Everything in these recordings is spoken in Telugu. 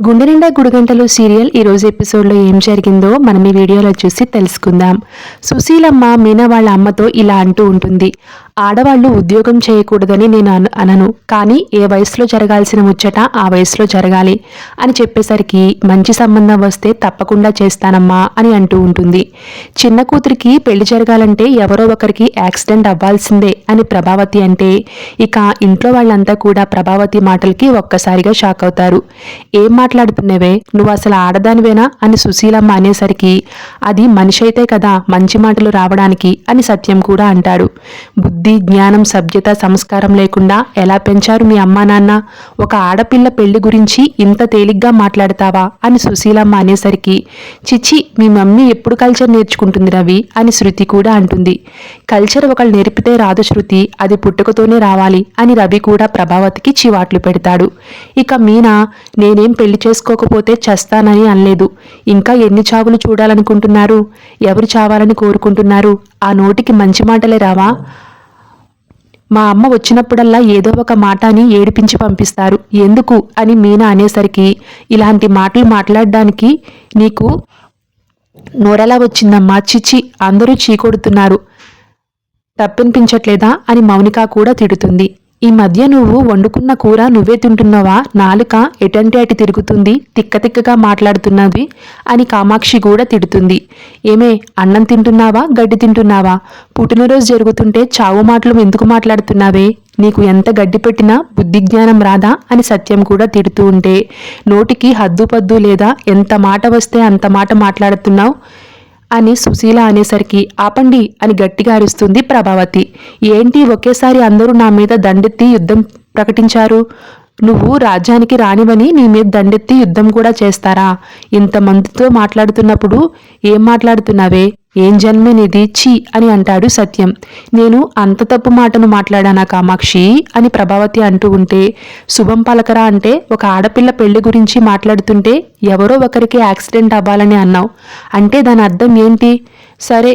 గుండె నిండా గుడిగంటలు సీరియల్ ఈ రోజు ఎపిసోడ్లో ఏం జరిగిందో మనం ఈ వీడియోలో చూసి తెలుసుకుందాం. సుశీలమ్మ మీనా వాళ్ళ అమ్మతో ఇలా అంటూ ఉంటుంది. ఆడవాళ్ళు ఉద్యోగం చేయకూడదని నేను అనను. కానీ ఏ వయసులో జరగాల్సిన ముచ్చట ఆ వయసులో జరగాలి అని చెప్పేసరికి మంచి సంబంధం వస్తే తప్పకుండా చేస్తానమ్మా అని అంటూ ఉంటుంది. చిన్న కూతురికి పెళ్ళి జరగాలంటే ఎవరో ఒకరికి యాక్సిడెంట్ అవ్వాల్సిందే అని ప్రభావతి అంటే ఇక ఇంట్లో వాళ్ళంతా కూడా ప్రభావతి మాటలకి ఒక్కసారిగా షాక్ అవుతారు. ఏం మాట్లాడుతున్నవే? నువ్వు అసలు ఆడదానివేనా? అని సుశీలమ్మ అనేసరికి అది మనిషి అయితే కదా మంచి మాటలు రావడానికి అని సత్యం కూడా అంటాడు. బుద్ధి జ్ఞానం సభ్యత సంస్కారం లేకుండా ఎలా పెంచారు మీ అమ్మా నాన్న? ఒక ఆడపిల్ల పెళ్ళి గురించి ఇంత తేలిగ్గా మాట్లాడతావా? అని సుశీలమ్మ అనేసరికి చిచి మీ మమ్మీ ఎప్పుడు కల్చర్ నేర్చుకుంటుంది రవి? అని శృతి కూడా అంటుంది. కల్చర్ ఒకళ్ళు నేర్పితే రాదు శృతి అది పుట్టుకతోనే రావాలి అని రవి కూడా ప్రభావతికి చివాట్లు పెడతాడు. ఇక మీనా నేనేం పెళ్ళి చేసుకోకపోతే చస్తానని అనలేదు. ఇంకా ఎన్ని చావులు చూడాలనుకుంటున్నారు? ఎవరు చావాలని కోరుకుంటున్నారు? ఆ నోటికి మంచి మాటలే రావా? మా అమ్మ వచ్చినప్పుడల్లా ఏదో ఒక మాట అని ఏడిపించి పంపిస్తారు. ఎందుకు? అని మీనా అనేసరికి ఇలాంటి మాటలు మాట్లాడడానికి నీకు నోరెలా వచ్చిందమ్మా? చిచి అందరూ చీకొడుతున్నారు. తప్పనిపించట్లేదా అని మౌనిక కూడా తిడుతుంది. ఈ మధ్య నువ్వు వండుకున్న కూర నువ్వే తింటున్నావా? నాలుక ఎటంటే అటు తిరుగుతుంది తిక్క తిక్కగా మాట్లాడుతున్నది అని కామాక్షి కూడా తిడుతుంది. ఏమే అన్నం తింటున్నావా? గడ్డి తింటున్నావా? పుట్టినరోజు జరుగుతుంటే చావు మాటలు ఎందుకు మాట్లాడుతున్నావే? నీకు ఎంత గడ్డి పెట్టినా బుద్ధి జ్ఞానం రాదా అని సత్యం కూడా తిడుతూ ఉంటే నోటికి హద్దు పద్దు లేదా ఎంత మాట వస్తే అంత మాట మాట్లాడుతున్నావు? అని సుశీల అనేసరికి ఆపండి అని గట్టిగా అరుస్తుంది ప్రభావతి. ఏంటి ఒకేసారి అందరూ నా మీద దండెత్తి యుద్ధం ప్రకటించారు? నువ్వు రాజ్యానికి రానివని నీ మీద దండెత్తి యుద్ధం కూడా చేస్తారా? ఇంతమందితో మాట్లాడుతున్నప్పుడు ఏం మాట్లాడుతున్నావే? ఏం జన్మే నీది? ఛీ! అని అంటాడు సత్యం. నేను అంత తప్పు మాటను మాట్లాడానా కామాక్షి? అని ప్రభావతి అంటూ ఉంటే శుభం పలకరా అంటే ఒక ఆడపిల్ల పెళ్ళి గురించి మాట్లాడుతుంటే ఎవరో ఒకరికి యాక్సిడెంట్ అవ్వాలని అన్నావు. అంటే దాని అర్థం ఏంటి? సరే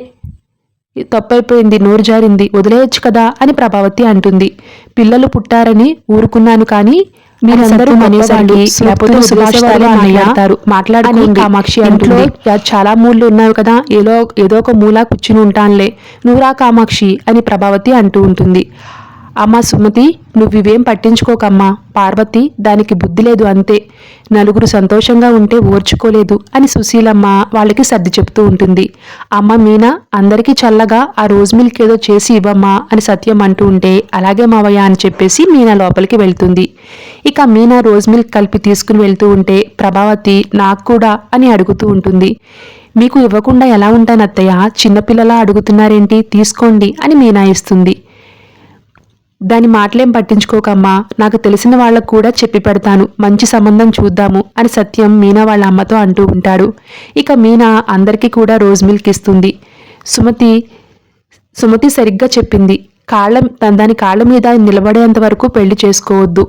తప్పైపోయింది నోరు జారింది వదిలేయచ్చు కదా అని ప్రభావతి అంటుంది. పిల్లలు పుట్టారని ఊరుకున్నాను కానీ మీరందరూ అనేసరికి లేకపోతే మాట్లాడతారు మాట్లాడుకోండి. కామాక్షి అంటుంది. "యా, చాలా మూళ్ళు ఉన్నారు కదా ఏదో ఏదో ఒక మూల కూర్చుని ఉంటానులే. నువ్వురా కామాక్షి అని ప్రభావతి అంటూ ఉంటుంది. అమ్మా సుమతి నువ్వివేం పట్టించుకోకమ్మా. పార్వతి దానికి బుద్ధి లేదు అంతే. నలుగురు సంతోషంగా ఉంటే ఓర్చుకోలేదు అని సుశీలమ్మ వాళ్ళకి సర్ది చెప్తూ ఉంటుంది. అమ్మ మీనా అందరికీ చల్లగా ఆ రోజ్ మిల్క్ ఏదో చేసి ఇవ్వమ్మా అని సత్యం అంటూ ఉంటే అలాగే మావయ్య అని చెప్పేసి మీనా లోపలికి వెళ్తుంది. ఇక మీనా రోజ్ మిల్క్ కలిపి తీసుకుని వెళ్తూ ఉంటే ప్రభావతి నాకు కూడా అని అడుగుతూ ఉంటుంది. మీకు ఇవ్వకుండా ఎలా ఉంటాను అత్తయ్య చిన్నపిల్లలా అడుగుతున్నారేంటి? తీసుకోండి అని మీనా ఇస్తుంది. దాని మాటలేం పట్టించుకోకమ్మా. నాకు తెలిసిన వాళ్ళకు కూడా చెప్పి పెడతాను. మంచి సంబంధం చూద్దాము అని సత్యం మీనా వాళ్ళ అమ్మతో అంటూ ఉంటాడు. ఇక మీనా అందరికీ కూడా రోజ్ మిల్క్ ఇస్తుంది. సుమతి సుమతి సరిగ్గా చెప్పింది. కాళ్ళ దాని కాళ్ళ మీద నిలబడేంత వరకు పెళ్ళి చేసుకోవద్దు.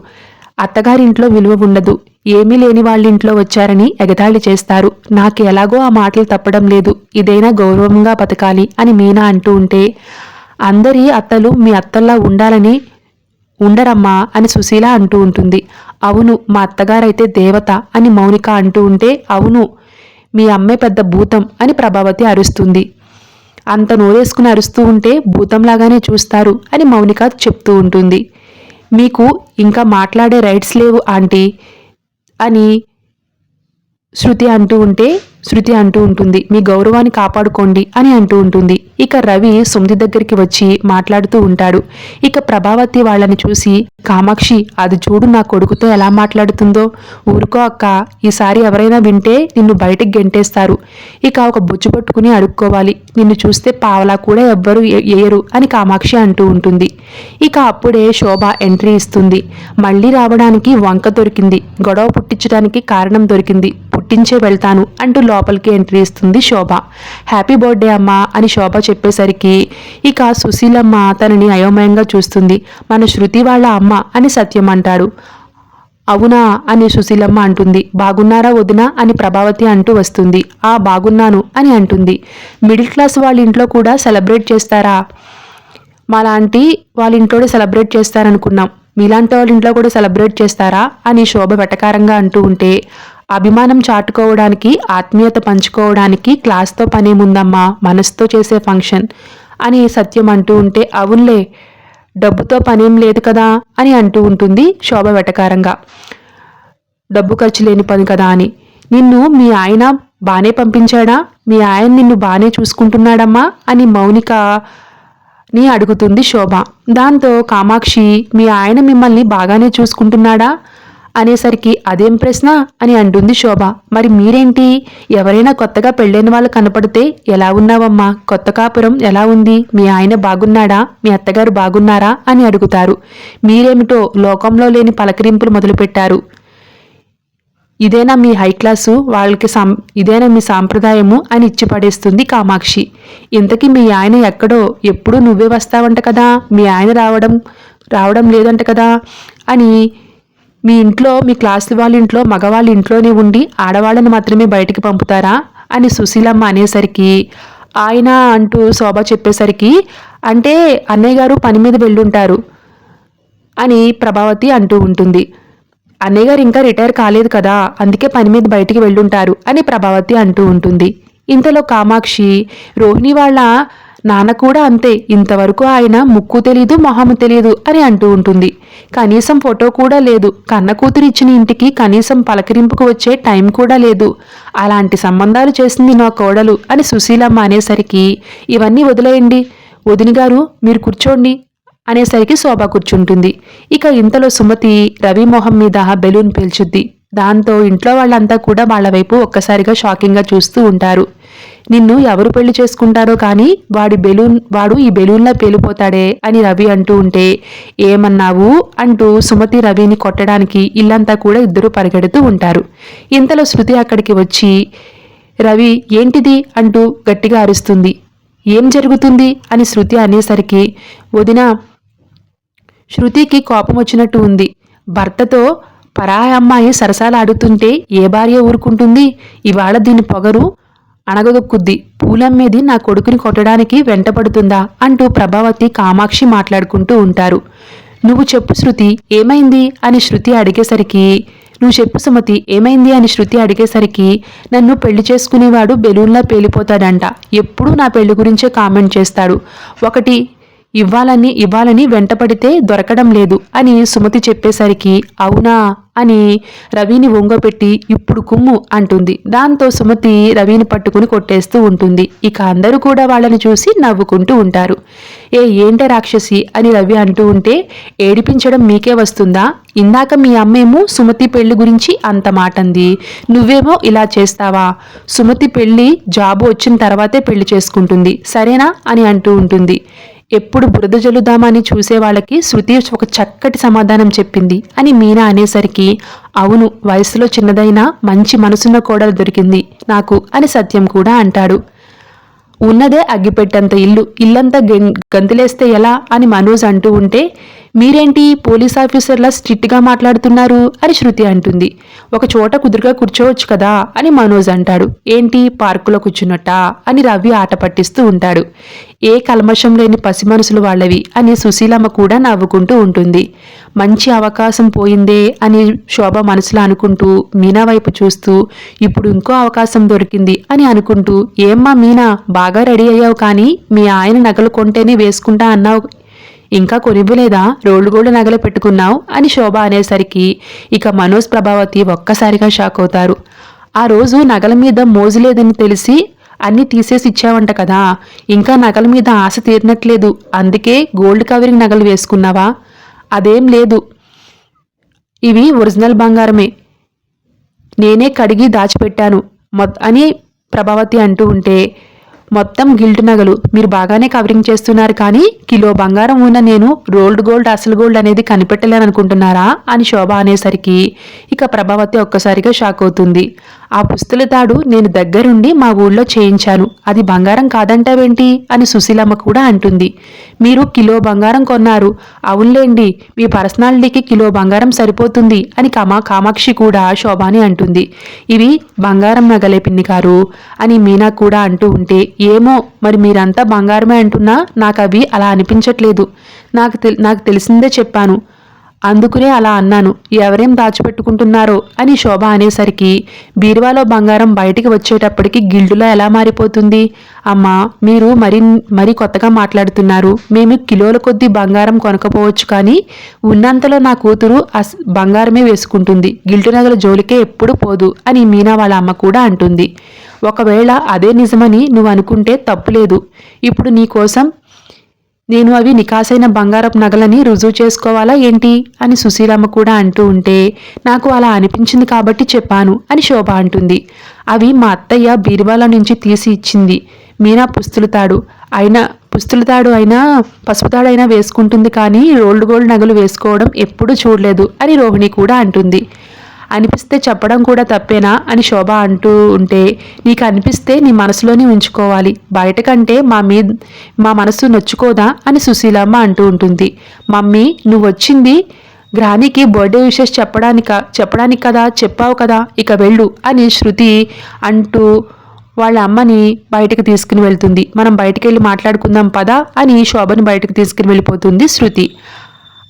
అత్తగారింట్లో విలువ ఉండదు. ఏమీ లేని వాళ్ళ ఇంట్లో వచ్చారని ఎగతాళి చేస్తారు. నాకు ఎలాగో ఆ మాటలు తప్పడం లేదు. ఇదైనా గౌరవంగా బతకాలి అని మీనా అంటూ ఉంటే అందరి అత్తలు మీ అత్తల్లా ఉండాలని ఉండరమ్మా అని సుశీల అంటూ ఉంటుంది. అవును మా అత్తగారైతే దేవత అని మౌనిక అంటూ ఉంటే అవును మీ అమ్మే పెద్ద భూతం అని ప్రభావతి అరుస్తుంది. అంత నోరేసుకుని అరుస్తూ ఉంటే భూతంలాగానే చూస్తారు అని మౌనిక చెప్తూ ఉంటుంది. మీకు ఇంకా మాట్లాడే రైట్స్ లేవు ఆంటీ అని శృతి అంటూ ఉంటే శృతి అంటూ ఉంటుంది. మీ గౌరవాన్ని కాపాడుకోండి అని అంటూ ఉంటుంది. ఇక రవి సుమతి దగ్గరికి వచ్చి మాట్లాడుతూ ఉంటాడు. ఇక ప్రభావతి వాళ్ళని చూసి కామాక్షి అది చూడు నా కొడుకుతో ఎలా మాట్లాడుతుందో. ఊరుకో అక్క ఈసారి ఎవరైనా వింటే నిన్ను బయటికి గెంటేస్తారు. ఇక ఒక బుజ్జు పట్టుకుని అడుక్కోవాలి. నిన్ను చూస్తే పావలా కూడా ఎవ్వరు వేయరు అని కామాక్షి అంటూ ఉంటుంది. ఇక అప్పుడే శోభ ఎంట్రీ ఇస్తుంది. మళ్ళీ రావడానికి వంక దొరికింది. గొడవ పుట్టించడానికి కారణం దొరికింది. పుట్టించే వెళ్తాను అంటూ లోపలికి ఎంట్రీ ఇస్తుంది శోభ. హ్యాపీ బర్త్డే అమ్మా అని శోభ చెప్పేసరికి ఇక సుశీలమ్మ తనని అయోమయంగా చూస్తుంది. మన శృతి వాళ్ళ అమ్మ అని సత్యం అంటాడు. అవునా అని సుశీలమ్మ అంటుంది. బాగున్నారా వదినా అని ప్రభావతి అంటూ వస్తుంది. ఆ బాగున్నాను అని అంటుంది. మిడిల్ క్లాస్ వాళ్ళ ఇంట్లో కూడా సెలబ్రేట్ చేస్తారా? మాలాంటి వాళ్ళ ఇంట్లోనే సెలబ్రేట్ చేస్తారనుకున్నాం. మీలాంటి వాళ్ళ ఇంట్లో కూడా సెలబ్రేట్ చేస్తారా? అని శోభ వెటకారంగా అంటూ ఉంటే అభిమానం చాటుకోవడానికి ఆత్మీయత పంచుకోవడానికి క్లాస్తో పనేముందమ్మా మనసుతో చేసే ఫంక్షన్ అని సత్యం అంటూ ఉంటే అవునులే డబ్బుతో పనేం లేదు కదా అని అంటూ ఉంటుంది శోభ వెటకారంగా. డబ్బు ఖర్చు లేని పని కదా అని. నిన్ను మీ ఆయన బాగానే పంపించాడా? మీ ఆయన నిన్ను బాగానే చూసుకుంటున్నాడమ్మా అని మౌనిక ని అడుగుతుంది శోభ. దాంతో కామాక్షి మీ ఆయన మిమ్మల్ని బాగానే చూసుకుంటున్నాడా? అనేసరికి అదేం ప్రశ్న? అని అంటుంది శోభ. మరి మీరేంటి? ఎవరైనా కొత్తగా పెళ్ళైన వాళ్ళు కనపడితే ఎలా ఉన్నావమ్మా? కొత్త కాపురం ఎలా ఉంది? మీ ఆయన బాగున్నాడా? మీ అత్తగారు బాగున్నారా? అని అడుగుతారు. మీరేమిటో లోకంలో లేని పలకరింపులు మొదలుపెట్టారు. ఇదేనా మీ హై క్లాసు? వాళ్ళకి సం ఇదేనా మీ సాంప్రదాయము? అని ఇచ్చిపడేస్తుంది కామాక్షి. ఇంతకీ మీ ఆయన ఎక్కడో? ఎప్పుడూ నువ్వే వస్తావంట కదా? మీ ఆయన రావడం రావడం లేదంట కదా? అని మీ ఇంట్లో మీ క్లాస్ వాళ్ళ ఇంట్లో మగవాళ్ళ ఇంట్లోనే ఉండి ఆడవాళ్ళని మాత్రమే బయటికి పంపుతారా? అని సుశీలమ్మ అనేసరికి ఆయన అంటూ శోభ చెప్పేసరికి అంటే అన్నయ్య గారు పని మీద వెళ్ళుంటారు అని ప్రభావతి అంటూ ఉంటుంది. అన్నయ్య గారు ఇంకా రిటైర్ కాలేదు కదా అందుకే పని మీద బయటికి వెళ్ళుంటారు అని ప్రభావతి అంటూ ఉంటుంది. ఇంతలో కామాక్షి రోహిణి వాళ్ళ నాన్న కూడా అంతే ఇంతవరకు ఆయన ముక్కు తెలీదు మొహము తెలీదు అని అంటూ ఉంటుంది. కనీసం ఫోటో కూడా లేదు. కన్న కూతురు ఇచ్చిన ఇంటికి కనీసం పలకరింపుకు వచ్చే టైం కూడా లేదు. అలాంటి సంబంధాలు చేసింది నా కోడలు అని సుశీలమ్మ అనేసరికి ఇవన్నీ వదిలేయండి. వదిని గారు మీరు కూర్చోండి. అనేసరికి శోభ కూర్చుంటుంది. ఇక ఇంతలో సుమతి రవి మొహం మీద బెలూన్ పేల్చుద్ది. దాంతో ఇంట్లో వాళ్ళంతా కూడా వాళ్ళ వైపు ఒక్కసారిగా షాకింగ్గా చూస్తూ ఉంటారు. నిన్ను ఎవరు పెళ్ళి చేసుకుంటారో కానీ వాడి బెలూన్ వాడు ఈ బెలూన్లా పేలిపోతాడే అని రవి అంటూ ఉంటే ఏమన్నావు? అంటూ సుమతి రవిని కొట్టడానికి ఇల్లంతా కూడా ఇద్దరు పరిగెడుతూ ఉంటారు. ఇంతలో శృతి అక్కడికి వచ్చి రవి ఏంటిది? అంటూ గట్టిగా అరుస్తుంది. ఏం జరుగుతుంది? అని శృతి అనేసరికి వదిన శృతికి కోపం వచ్చినట్టు ఉంది. భర్తతో పరాయి అమ్మాయి సరసాలాడుతుంటే ఏ భార్య ఊరుకుంటుంది? ఇవాళ దీని పొగరు అణగదొక్కుద్ది. పూలమ్మేది నా కొడుకుని కొట్టడానికి వెంటపడుతుందా? అంటూ ప్రభావతి కామాక్షి మాట్లాడుకుంటూ ఉంటారు. నువ్వు చెప్పు శృతి ఏమైంది? అని శృతి అడిగేసరికి నువ్వు చెప్పు సుమతి ఏమైంది? అని శృతి అడిగేసరికి నన్ను పెళ్ళి చేసుకునేవాడు బెలూన్లా పేలిపోతాడంట. ఎప్పుడూ నా పెళ్ళి గురించే కామెంట్ చేస్తాడు. ఒకటి ఇవ్వాలని ఇవ్వాలని వెంటపడితే దొరకడం లేదు అని సుమతి చెప్పేసరికి అవునా? అని రవిని వంగపెట్టి ఇప్పుడు కుమ్ము అంటుంది. దాంతో సుమతి రవిని పట్టుకుని కొట్టేస్తూ ఉంటుంది. ఇక అందరూ కూడా వాళ్ళని చూసి నవ్వుకుంటూ ఉంటారు. ఏ ఏంటే రాక్షసి? అని రవి అంటూ ఉంటే ఏడిపించడం మీకే వస్తుందా? ఇందాక మీ అమ్మేమో సుమతి పెళ్ళి గురించి అంత మాటంది. నువ్వేమో ఇలా చేస్తావా? సుమతి పెళ్ళి జాబు వచ్చిన తర్వాతే పెళ్ళి చేసుకుంటుంది. సరేనా? అని అంటూ ఉంటుంది. ఎప్పుడు బురద జల్లుదామని చూసే వాళ్ళకి శృతి ఒక చక్కటి సమాధానం చెప్పింది అని మీనా అనేసరికి అవును వయసులో చిన్నదైనా మంచి మనసున్న కోడలు దొరికింది నాకు అని సత్యం కూడా అంటాడు. ఉన్నదే అగ్గిపెట్టంత ఇల్లు ఇల్లంతా గంతులేస్తే ఎలా అని మనోజ్ అంటూ ఉంటే మీరేంటి పోలీస్ ఆఫీసర్లా స్ట్రిక్ట్గా మాట్లాడుతున్నారు? అని శృతి అంటుంది. ఒక చోట కుదురుగా కూర్చోవచ్చు కదా? అని మనోజ్ అంటాడు. ఏంటి పార్కులో కూర్చున్నట్టా? అని రవి ఆట పట్టిస్తూ ఉంటాడు. ఏ కల్మషం లేని పసి మనసులు వాళ్ళవి? అని సుశీలమ్మ కూడా నవ్వుకుంటూ ఉంటుంది. మంచి అవకాశం పోయిందే అని శోభ మనసులో అనుకుంటూ మీనా వైపు చూస్తూ ఇప్పుడు ఇంకో అవకాశం దొరికింది అని అనుకుంటూ ఏమ్మా మీనా బాగా రెడీ అయ్యావు కానీ మీ ఆయన నగలు కొంటేనే వేసుకుంటా అన్నావు. ఇంకా కొనివ్వలేదా? రోళ్ళు గోళ్ళు నగలు పెట్టుకున్నావు అని శోభ అనేసరికి ఇక మనోజ్ ప్రభావతి ఒక్కసారిగా షాక్ అవుతారు. ఆ రోజు నగల మీద మోజు లేదని తెలిసి అన్ని తీసేసి ఇచ్చావంట కదా ఇంకా నగల మీద ఆశ తీరినట్లేదు. అందుకే గోల్డ్ కవరింగ్ నగలు వేసుకున్నావా? అదేం లేదు. ఇవి ఒరిజినల్ బంగారమే. నేనే కడిగి దాచిపెట్టాను. మొత్ అని ప్రభావతి అంటూ ఉంటే మొత్తం గిల్ట్ నగలు. మీరు బాగానే కవరింగ్ చేస్తున్నారు కానీ కిలో బంగారం ఉన్న నేను రోల్డ్ గోల్డ్ అసలు గోల్డ్ అనేది కనిపెట్టలేననుకుంటున్నారా అని శోభ అనేసరికి ఇక ప్రభావతి ఒక్కసారిగా షాక్ అవుతుంది. ఆ పుస్తుల తాడు నేను దగ్గరుండి మా ఊళ్ళో చేయించాను. అది బంగారం కాదంటావేంటి? అని సుశీలమ్మ కూడా అంటుంది. మీరు కిలో బంగారం కొన్నారు. అవునులేండి మీ పర్సనాలిటీకి కిలో బంగారం సరిపోతుంది అని కమా కామాక్షి కూడా శోభాని అంటుంది. ఇవి బంగారం నగలే పిన్ని గారు అని మీనా కూడా అంటూ ఉంటే ఏమో మరి మీరంతా బంగారమే అంటున్నా నాకు అవి అలా అనిపించట్లేదు. నాకు తెల్ నాకు తెలిసిందే చెప్పాను. అందుకునే అలా అన్నాను. ఎవరేం దాచిపెట్టుకుంటున్నారో అని శోభ అనేసరికి బీరువాలో బంగారం బయటికి వచ్చేటప్పటికి గిల్డులో ఎలా మారిపోతుంది? అమ్మా మీరు మరి మరి కొత్తగా మాట్లాడుతున్నారు. మేము కిలోల కొద్దీ బంగారం కొనకపోవచ్చు కానీ ఉన్నంతలో నా కూతురు అస్ బంగారమే వేసుకుంటుంది. గిల్టు నగల జోలికే ఎప్పుడు పోదు అని మీనా వాళ్ళ అమ్మ కూడా అంటుంది. ఒకవేళ అదే నిజమని నువ్వు అనుకుంటే తప్పులేదు ఇప్పుడు నీ కోసం నేను అవి నికాసైన బంగారపు నగలని రుజువు చేసుకోవాలా ఏంటి? అని సుశీలమ్మ కూడా అంటూ ఉంటే నాకు అలా అనిపించింది కాబట్టి చెప్పాను అని శోభ అంటుంది. అవి మా అత్తయ్య బీరువాల నుంచి తీసి ఇచ్చింది. మీనా పుస్తులుతాడు. అయినా పుస్తులుతాడు అయినా పసుపుతాడైనా వేసుకుంటుంది కానీ రోల్డ్ గోల్డ్ నగలు వేసుకోవడం ఎప్పుడూ చూడలేదు అని రోహిణి కూడా అంటుంది. అనిపిస్తే చెప్పడం కూడా తప్పేనా? అని శోభ అంటూ ఉంటే నీకు అనిపిస్తే నీ మనసులోనే ఉంచుకోవాలి. బయటకంటే మా మీ మా మనసు నొచ్చుకోదా? అని సుశీలమ్మ అంటూ ఉంటుంది. మమ్మీ నువ్వు వచ్చింది గ్రానికి బర్త్డే విషెస్ చెప్పడానిక చెప్పడానికి కదా? చెప్పావు కదా? ఇక వెళ్ళు అని శృతి అంటూ వాళ్ళ అమ్మని బయటకు తీసుకుని వెళ్తుంది. మనం బయటకు వెళ్ళి మాట్లాడుకుందాం పదా అని శోభని బయటకు తీసుకుని వెళ్ళిపోతుంది శృతి.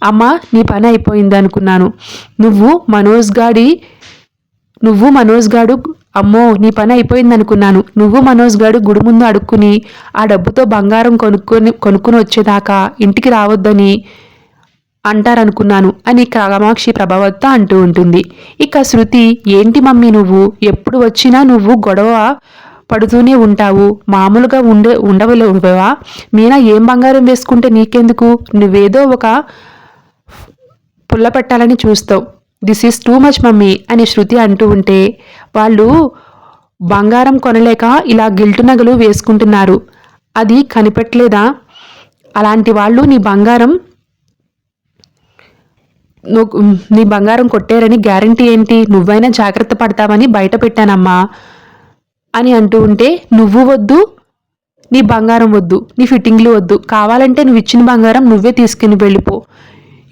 అమ్మ నీ పని అయిపోయింది అనుకున్నాను నువ్వు మనోజ్ గాడి నువ్వు మనోజ్ గాడు అమ్మో నీ పని అయిపోయింది అనుకున్నాను నువ్వు మనోజ్ గాడు గుడి ముందు అడుక్కుని ఆ డబ్బుతో బంగారం కొనుక్కొని కొనుక్కుని వచ్చేదాకా ఇంటికి రావద్దని అంటారనుకున్నాను అని కామాక్షి ప్రభావత్త అంటూ ఉంటుంది. ఇక శృతి ఏంటి మమ్మీ నువ్వు? ఎప్పుడు వచ్చినా నువ్వు గొడవ పడుతూనే ఉంటావు. మామూలుగా ఉండే ఉండవలేవా మీనా ఏం బంగారం వేసుకుంటే నీకెందుకు? నువ్వేదో ఒక పుల్ల పెట్టాలని చూస్తావు. This is too much mummy అని శృతి అంటూ ఉంటే వాళ్ళు బంగారం కొనలేక ఇలా గిల్టు నగలు వేసుకుంటున్నారు. అది కనిపెట్టలేదా? అలాంటి వాళ్ళు నీ బంగారం నీ బంగారం కొట్టారని గ్యారంటీ ఏంటి? నువ్వైనా జాగ్రత్త పడతావని బయట పెట్టానమ్మా అని అంటూ ఉంటే నువ్వు వద్దు నీ బంగారం వద్దు నీ ఫిట్టింగ్లు వద్దు. కావాలంటే నువ్వు ఇచ్చిన బంగారం నువ్వే తీసుకుని వెళ్ళిపో.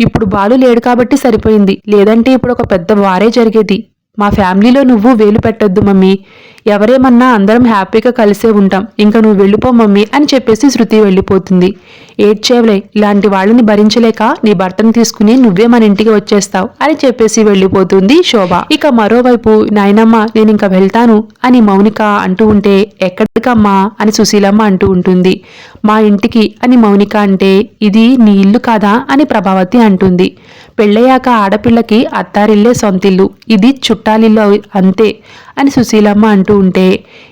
ఇప్పుడు బాలు లేడు కాబట్టి సరిపోయింది. లేదంటే ఇప్పుడు ఒక పెద్ద వారే జరిగేది. మా ఫ్యామిలీలో నువ్వు వేలు పెట్టొద్దు మమ్మీ. ఎవరేమన్నా అందరం హ్యాపీగా కలిసే ఉంటాం. ఇంకా నువ్వు వెళ్ళిపో మమ్మీ అని చెప్పేసి శృతి వెళ్ళిపోతుంది. ఏడ్చేవలే ఇలాంటి వాళ్ళని భరించలేక నీ భర్తను తీసుకుని నువ్వే మన ఇంటికి వచ్చేస్తావు అని చెప్పేసి వెళ్ళిపోతుంది శోభ. ఇక మరోవైపు నాయనమ్మ నేను ఇంకా వెళ్తాను అని మౌనిక అంటూ ఉంటే ఎక్కడికమ్మా? అని సుశీలమ్మ అంటూ ఉంటుంది. మా ఇంటికి అని మౌనిక అంటే ఇది నీ ఇల్లు కాదా అని ప్రభావతి అంటుంది. పెళ్ళయ్యాక ఆడపిల్లకి అత్తారిల్లే సొంతిల్లు ఇది చుట్టాలిల్లు అంతే అని సుశీలమ్మ అంటూ ఉంటే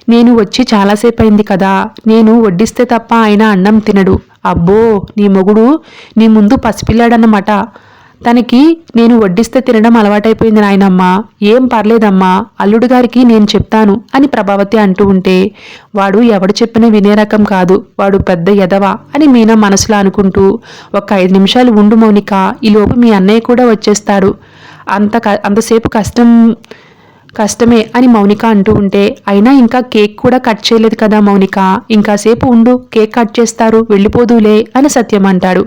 నేను వచ్చి చాలాసేపు అయింది కదా నేను వడ్డిస్తే తప్ప ఆయన అన్నం తినడు. అబ్బో నీ మొగుడు నీ ముందు పసిపిల్లాడన్నమాట. తనకి నేను వడ్డిస్తే తినడం అలవాటైపోయింది నాయనమ్మా. ఏం పర్లేదమ్మా. అల్లుడు గారికి నేను చెప్తాను అని ప్రభావతి అంటూ ఉంటే వాడు ఎవడు చెప్పినా వినే రకం కాదు. వాడు పెద్ద ఎదవా అని మీనా మనసులో అనుకుంటూ ఒక ఐదు నిమిషాలు ఉండు మౌనిక. ఈలోపు మీ అన్నయ్య కూడా వచ్చేస్తాడు. అంత అంతసేపు కష్టం కష్టమే అని మౌనిక అంటూ ఉంటే అయినా ఇంకా కేక్ కూడా కట్ చేయలేదు కదా మౌనిక. ఇంకాసేపు ఉండు. కేక్ కట్ చేస్తారు. వెళ్ళిపోదులే అని సత్యం అంటాడు.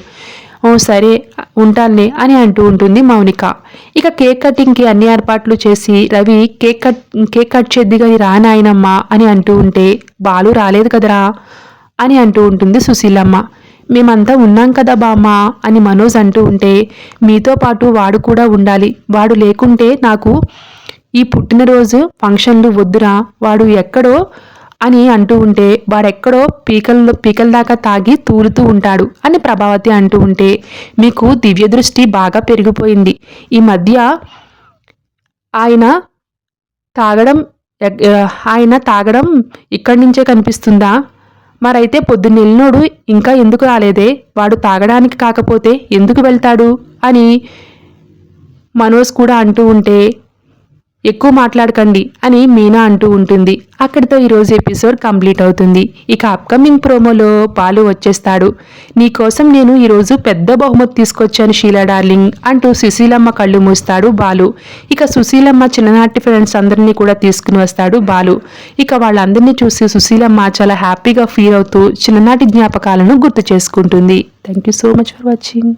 ఓ సరే ఉంటానులే అని అంటూ ఉంటుంది మౌనిక. ఇక కేక్ కటింగ్కి అన్ని ఏర్పాట్లు చేసి Ravi cake cut cake cut చేద్ది కానీ రానాయనమ్మ అని అంటూ ఉంటే బాలు రాలేదు కదరా? అని అంటూ ఉంటుంది సుశీలమ్మ. మేమంతా ఉన్నాం కదా బామ్మ అని మనోజ్ అంటూ ఉంటే మీతో పాటు వాడు కూడా ఉండాలి. వాడు లేకుంటే నాకు ఈ పుట్టినరోజు ఫంక్షన్లు వద్దురా? వాడు ఎక్కడో అని అంటూ ఉంటే వాడెక్కడో పీకల్లో పీకల దాకా తాగి తూలుతూ ఉంటాడు అని ప్రభావతి అంటూ ఉంటే మీకు దివ్య దృష్టి బాగా పెరిగిపోయింది. ఈ మధ్య ఆయన తాగడం ఆయన తాగడం ఇక్కడి నుంచే కనిపిస్తుందా? మరైతే పొద్దున్నెళ్ళినోడు ఇంకా ఎందుకు రాలేదే? వాడు తాగడానికి కాకపోతే ఎందుకు వెళ్తాడు? అని మనోజ్ కూడా అంటూ ఉంటే ఎక్కువ మాట్లాడకండి అని మీనా అంటూ ఉంటుంది. అక్కడితో ఈరోజు ఎపిసోడ్ కంప్లీట్ అవుతుంది. ఇక అప్కమింగ్ ప్రోమోలో పాలు వచ్చేస్తాడు. నీకోసం నేను ఈరోజు పెద్ద బహుమతి తీసుకొచ్చాను షీలా డార్లింగ్ అంటూ సుశీలమ్మ కళ్ళు మూస్తాడు బాలు. ఇక సుశీలమ్మ చిన్ననాటి ఫ్రెండ్స్ అందరినీ కూడా తీసుకుని వస్తాడు బాలు. ఇక వాళ్ళందరినీ చూసి సుశీలమ్మ చాలా హ్యాపీగా ఫీల్ అవుతూ చిన్ననాటి జ్ఞాపకాలను గుర్తు చేసుకుంటుంది. Thank you so much for watching